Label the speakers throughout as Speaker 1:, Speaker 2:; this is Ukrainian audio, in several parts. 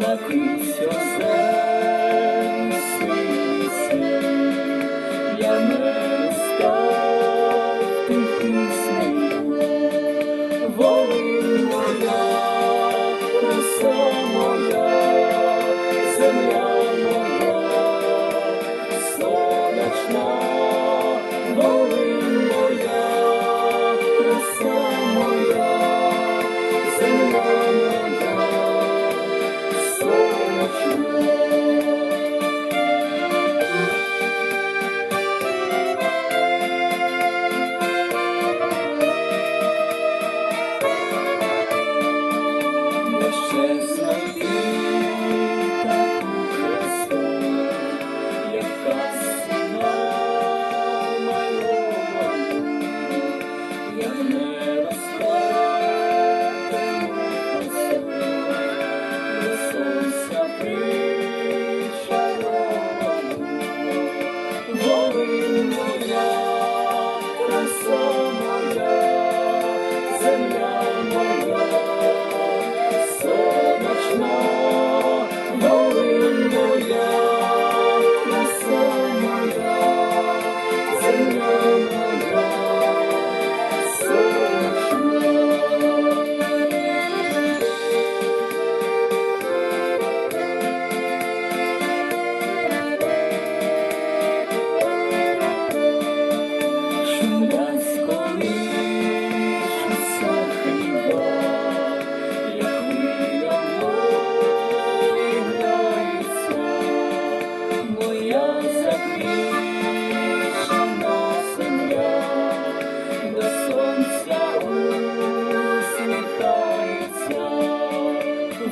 Speaker 1: Я не став so much more.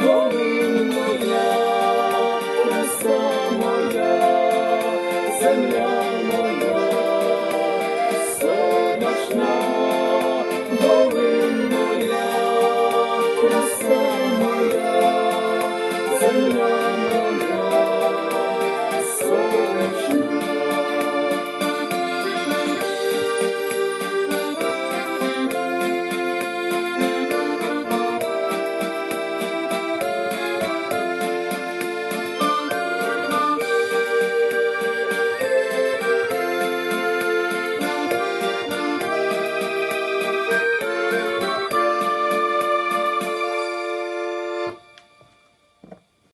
Speaker 1: vou me molhar na